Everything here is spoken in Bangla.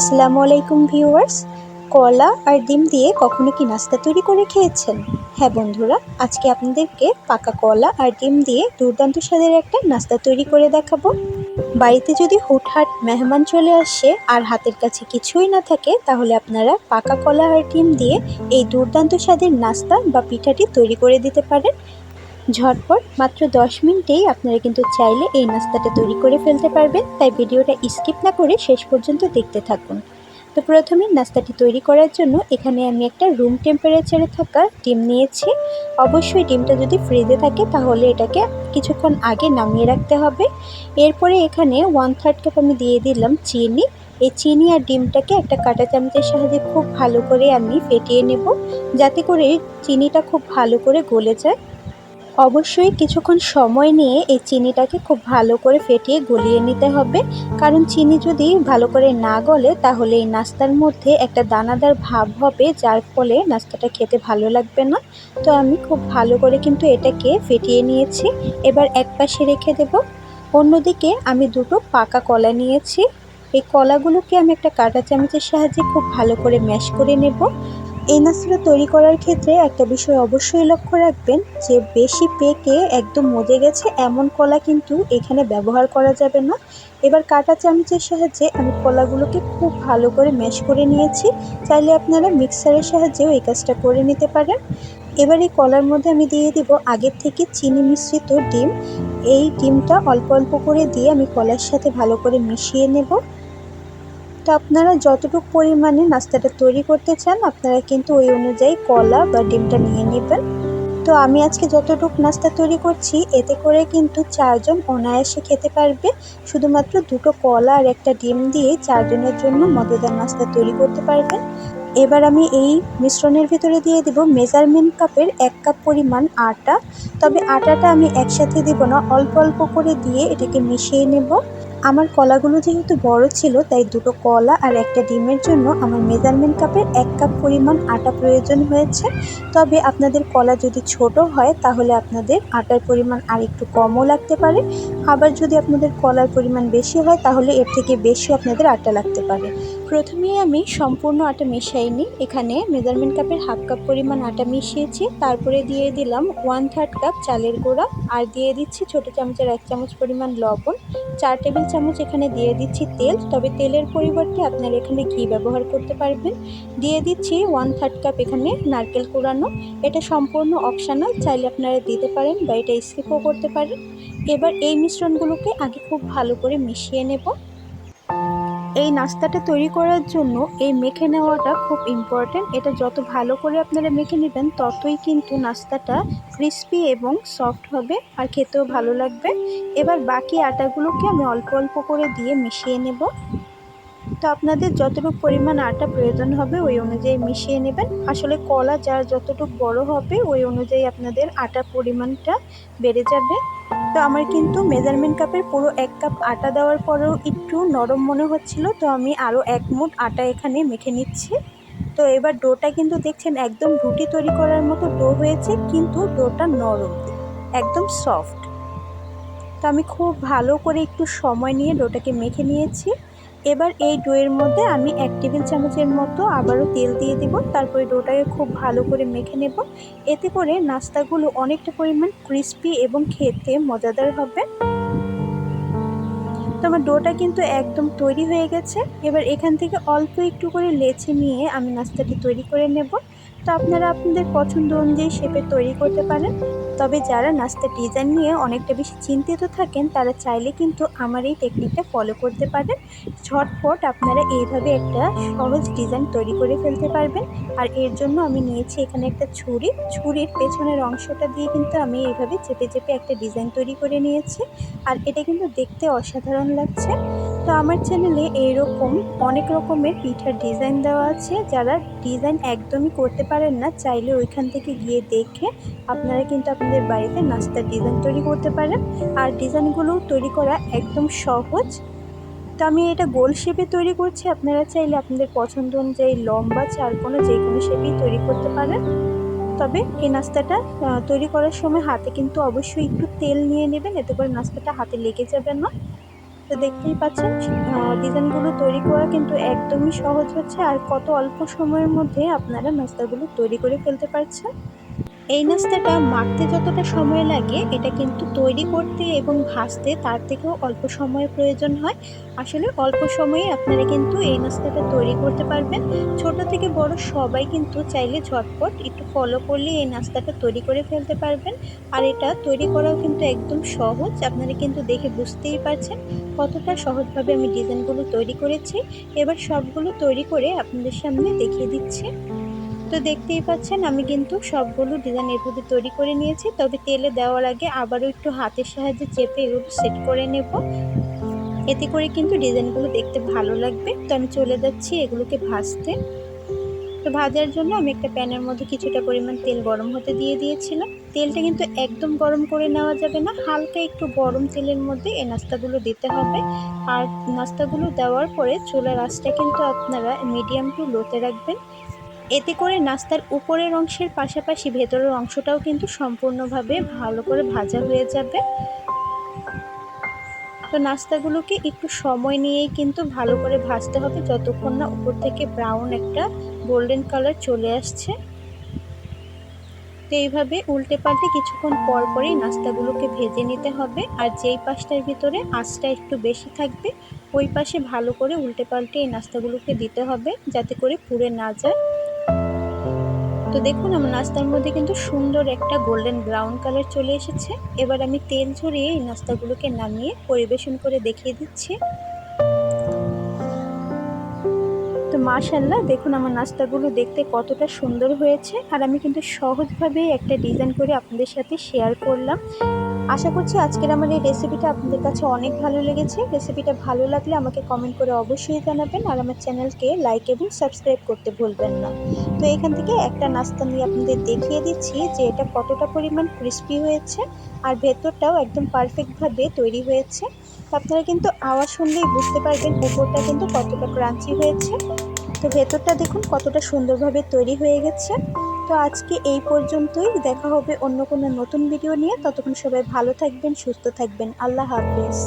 আসসালামু আলাইকুম ভিউয়ার্স। কলা আর ডিম দিয়ে কখনো কি নাস্তা তৈরি করে খেয়েছেন? হ্যাঁ বন্ধুরা, আজকে আপনাদেরকে পাকা কলা আর ডিম দিয়ে দুর্দান্ত স্বাদের একটা নাস্তা তৈরি করে দেখাবো। বাড়িতে যদি হুটহাট মেহমান চলে আসে আর হাতের কাছে কিছুই না থাকে, তাহলে আপনারা পাকা কলা আর ডিম দিয়ে এই দুর্দান্ত স্বাদের নাস্তা বা পিঠাটি তৈরি করে দিতে পারেন। ঝটপট, মাত্র দশ মিনিটেই আপনারা কিন্তু চাইলে এই নাস্তাটা তৈরি করে ফেলতে পারবেন। তাই ভিডিওটা স্কিপ না করে শেষ পর্যন্ত দেখতে থাকুন। তো প্রথমে নাস্তাটি তৈরি করার জন্য এখানে আমি একটা রুম টেম্পারেচারে থাকা ডিম নিয়েছি। অবশ্যই ডিমটা যদি ফ্রিজে থাকে তাহলে এটাকে কিছুক্ষণ আগে নামিয়ে রাখতে হবে। এরপরে এখানে ওয়ান থার্ড কাপ আমি দিয়ে দিলাম চিনি। এই চিনি আর ডিমটাকে একটা কাঁটা চামচের সাহায্যে খুব ভালো করে আমি ফেটিয়ে নেব। যাতে করে চিনিটা খুব ভালো করে গলে যায়। অবশ্যই কিছুক্ষণ সময় নিয়ে এই চিনিটাকে খুব ভালো করে ফেটিয়ে গলিয়ে নিতে হবে। কারণ চিনি যদি ভালো করে না গলে, তাহলে এই নাস্তার মধ্যে একটা দানাদার ভাব হবে, যার ফলে নাস্তাটা খেতে ভালো লাগবে না। তো আমি খুব ভালো করে কিন্তু এটাকে ফেটিয়ে নিয়েছি। এবার এক পাশে রেখে দেব। অন্যদিকে আমি দুটো পাকা কলা নিয়েছি। এই কলাগুলোকে আমি একটা কাঁটা চামচের সাহায্যে খুব ভালো করে ম্যাশ করে নেব। এই তৈরি করার ক্ষেত্রে একটা বিষয় অবশ্যই লক্ষ্য রাখবেন যে বেশি পেকে একদম মজে গেছে এমন কলা কিন্তু এখানে ব্যবহার করা যাবে না। এবার কাটা চামচের সাহায্যে আমি কলাগুলোকে খুব ভালো করে ম্যাশ করে নিয়েছি। চাইলে আপনারা মিক্সারের সাহায্যেও এই কাজটা করে নিতে পারেন। এবার এই কলার মধ্যে আমি দিয়ে দিব আগের থেকে চিনি মিশ্রিত ডিম। এই ডিমটা অল্প অল্প করে দিয়ে আমি কলার সাথে ভালো করে মিশিয়ে নেব। তো আপনারা যতটুকু পরিমাণে নাস্তাটা তৈরি করতে চান, আপনারা কিন্তু ওই অনুযায়ী কলা বা ডিমটা নিয়ে নেবেন। তো আমি আজকে যতটুকু নাস্তা তৈরি করছি, এতে করে কিন্তু চারজন অনায়াসে খেতে পারবে। শুধুমাত্র দুটো কলা আর একটা ডিম দিয়ে চারজনের জন্য মজাদার নাস্তা তৈরি করতে পারবেন। এবার আমি এই মিশ্রণের ভিতরে দিয়ে দিব মেজারমেন্ট কাপের এক কাপ পরিমাণ আটা। তবে আটাটা আমি একসাথে দিব না, অল্প অল্প করে দিয়ে এটাকে মিশিয়ে নেব। আমার কলাগুলো যেহেতু বড় ছিল, তাই দুটো কলা আর একটা ডিমের জন্য আমার মেজারমেন্ট কাপের এক কাপ পরিমাণ আটা প্রয়োজন হয়েছে। তবে আপনাদের কলা যদি ছোট হয়, তাহলে আপনাদের আটার পরিমাণ আর একটু কমও লাগতে পারে। আবার যদি আপনাদের কলার পরিমাণ বেশি হয়, তাহলে এর থেকে বেশি আপনাদের আটা লাগতে পারে। প্রথমেই আমি সম্পূর্ণ আটা মিশাইনি। এখানে মেজারমেন্ট কাপের হাফ কাপ পরিমাণ আটা মিশিয়েছি। তারপরে দিয়ে দিলাম ওয়ান থার্ড কাপ চালের গুঁড়া। আর দিয়ে দিচ্ছি ছোটো চামচের এক চামচ পরিমাণ লবণ। চার টেবিল চামচ এখানে দিয়ে দিচ্ছি তেল। তবে তেলের পরিবর্তে আপনারা এখানে ঘি ব্যবহার করতে পারবেন। দিয়ে দিচ্ছি ওয়ান থার্ড কাপ এখানে নারকেল কোরানো এটা সম্পূর্ণ অপশানাল চাইলে আপনারা দিতে পারেন বা এটা স্কিপও করতে পারেন। এবার এই মিশ্রণগুলোকে আগে খুব ভালো করে মিশিয়ে নেব। এই নাস্তাটা তৈরি করার জন্য এই মেখে নেওয়াটা খুব ইম্পর্টেন্ট এটা যত ভালো করে আপনারা মেখে নেবেন, ততই কিন্তু নাস্তাটা ক্রিস্পি এবং সফট হবে আর খেতেও ভালো লাগবে। এবার বাকি আটাগুলোকে আমি অল্প অল্প করে দিয়ে মিশিয়ে নেব। তো আপনাদের যতটুকু পরিমাণ আটা প্রয়োজন হবে, ওই অনুযায়ী মিশিয়ে নেবেন। আসলে কলা যার যতটুকু বড় হবে, ওই অনুযায়ী আপনাদের আটার পরিমাণটা বেড়ে যাবে। তো আমার কিন্তু মেজারমেন্ট কাপের পুরো এক কাপ আটা দেওয়ার পরেও একটু নরম মনে হচ্ছিল, তো আমি আরও এক মুঠ আটা এখানে মেখে নিচ্ছি। তো এবার ডোটা কিন্তু দেখছেন একদম রুটি তৈরি করার মতো ডো হয়েছে, কিন্তু ডোটা নরম, একদম সফট। তো আমি খুব ভালো করে একটু সময় নিয়ে ডোটাকে মেখে নিয়েছি। এবার এই ডোয়ের মধ্যে আমি এক টেবিল চামচের মতো আবারও তেল দিয়ে দেব। তারপরে ডোটাকে খুব ভালো করে মেখে নেব। এতে করে নাস্তাগুলো অনেকটা পরিমাণ ক্রিস্পি এবং খেতে মজাদার হবে। তো আমার ডোটা কিন্তু একদম তৈরি হয়ে গেছে। এবার এখান থেকে অল্প একটু করে লেচে নিয়ে আমি নাস্তাটি তৈরি করে নেব। তো আপনারা আপনাদের পছন্দ অনুযায়ী শেপে তৈরি করতে পারেন। তবে যারা নাস্তার ডিজাইন নিয়ে অনেকটা বেশি চিন্তিত থাকেন, তারা চাইলে কিন্তু আমার এই টেকনিকটা ফলো করতে পারেন। ঝটপট আপনারা এইভাবে একটা সহজ ডিজাইন তৈরি করে ফেলতে পারবেন। আর এর জন্য আমি নিয়েছি এখানে একটা ছুরি। ছুরির পেছনের অংশটা দিয়ে কিন্তু আমি এইভাবে চেপে চেপে একটা ডিজাইন তৈরি করে নিয়েছি। আর এটা কিন্তু দেখতে অসাধারণ লাগছে। তো আমার চ্যানেলে এইরকম অনেক রকমের পিঠার ডিজাইন দেওয়া আছে। যারা ডিজাইন একদমই করতে পারেন না, চাইলে ওইখান থেকে গিয়ে দেখে আপনারা কিন্তু আপনাদের বাড়িতে নাস্তার ডিজাইন তৈরি করতে পারেন। আর ডিজাইনগুলো তৈরি করা একদম সহজ। তো আমি এটা গোল শেপে তৈরি করছি। আপনারা চাইলে আপনাদের পছন্দ অনুযায়ী লম্বা, চারকোনা, যে কোনো শেপেই তৈরি করতে পারেন। তবে এই নাস্তাটা তৈরি করার সময় হাতে কিন্তু অবশ্যই একটু তেল নিয়ে নেবেন। এতে করে নাস্তাটা হাতে লেগে যাবে না। তো দেখতেই পাচ্ছেন ডিজাইনগুলো তৈরি করা কিন্তু একদমই সহজ হচ্ছে আর কত অল্প সময়ের মধ্যে আপনারা নাস্তাগুলো তৈরি করে ফেলতে পারছেন। এই নাস্তাটা মাখতে যতটা সময় লাগে, এটা কিন্তু তৈরি করতে এবং ভাজতে তার থেকেও অল্প সময়ের প্রয়োজন হয়। আসলে অল্প সময়ে আপনারা কিন্তু এই নাস্তাটা তৈরি করতে পারবেন। ছোট থেকে বড় সবাই কিন্তু চাইলে ঝটপট একটু ফলো করলে এই নাস্তাটা তৈরি করে ফেলতে পারবেন। আর এটা তৈরি করাও কিন্তু একদম সহজ, আপনারা কিন্তু দেখে বুঝতেই পারছেন কতটা সহজভাবে আমি ডিজাইনগুলো তৈরি করেছি। এবার সবগুলো তৈরি করে আপনাদের সামনে দেখিয়ে দিচ্ছি। তো দেখতেই পাচ্ছেন, আমি কিন্তু সবগুলো ডিজাইন এভাবে তৈরি করে নিয়েছি। তবে তেলে দেওয়ার আগে আবারও একটু হাতের সাহায্যে চেপে এগুলো সেট করে নেব। এতে করে কিন্তু ডিজাইনগুলো দেখতে ভালো লাগবে। তো আমি চলে যাচ্ছি এগুলোকে ভাজতে। তো ভাজার জন্য আমি একটা প্যানের মধ্যে কিছুটা পরিমাণ তেল গরম হতে দিয়ে দিয়েছিলাম। তেলটা কিন্তু একদম গরম করে নেওয়া যাবে না। হালকা একটু গরম তেলের মধ্যে এই নাস্তাগুলো দিতে হবে। আর নাস্তাগুলো দেওয়ার পরে চুলার আঁচটা কিন্তু আপনারা মিডিয়াম টু লোতে রাখবেন। এতে করে নাস্তার উপরের অংশের পাশাপাশি ভেতরের অংশটাও কিন্তু সম্পূর্ণভাবে ভালো করে ভাজা হয়ে যাবে। তো নাস্তাগুলোকে একটু সময় নিয়েই কিন্তু ভালো করে ভাজতে হবে যতক্ষণ না উপর থেকে ব্রাউন একটা গোল্ডেন কালার চলে আসছে। তো এইভাবে উল্টে পাল্টে কিছুক্ষণ পর পরেই নাস্তাগুলোকে ভেজে নিতে হবে আর যেই পাশটার ভিতরে আঁচটা একটু বেশি থাকবে, ওই পাশে ভালো করে উল্টে পাল্টে এই নাস্তাগুলোকে দিতে হবে যাতে করে পুড়ে না যায়। তো দেখুন, আমার নাস্তার মধ্যে কিন্তু সুন্দর একটা গোল্ডেন ব্রাউন কালার চলে এসেছে। এবার আমি তেল ঝরিয়ে এই নাস্তাগুলোকে নামিয়ে পরিবেশন করে দেখিয়ে দিচ্ছি। তো মাশাল্লাহ দেখুন আমার নাস্তাগুলো দেখতে কতটা সুন্দর হয়েছে। আর আমি কিন্তু সহজভাবেই একটা ডিজাইন করে আপনাদের সাথে শেয়ার করলাম। আশা করছি আজকের আমার এই রেসিপিটা আপনাদের কাছে অনেক ভালো লেগেছে। রেসিপিটা ভালো লাগলে আমাকে কমেন্ট করে অবশ্যই জানাবেন আর আমার চ্যানেলকে লাইক এবং সাবস্ক্রাইব করতে ভুলবেন না। তো এখান থেকে একটা নাস্তা নিয়ে আপনাদের দেখিয়ে দিচ্ছি যে এটা কতটা পরিমাণ ক্রিস্পি হয়েছে আর ভেতরটাও একদম পারফেক্টভাবে তৈরি হয়েছে। আপনারা কিন্তু আওয়াজ শুনলেই বুঝতে পারবেন উপরটা কিন্তু কতটা ক্রাঞ্চি হয়েছে। তো ভেতরটা দেখুন কতটা সুন্দরভাবে তৈরি হয়ে গেছে। তো আজকে এই পর্যন্তই। দেখা হবে অন্য কোনো নতুন ভিডিও নিয়ে। ততক্ষণ সবাই ভালো থাকবেন, সুস্থ থাকবেন। আল্লাহ হাফেজ।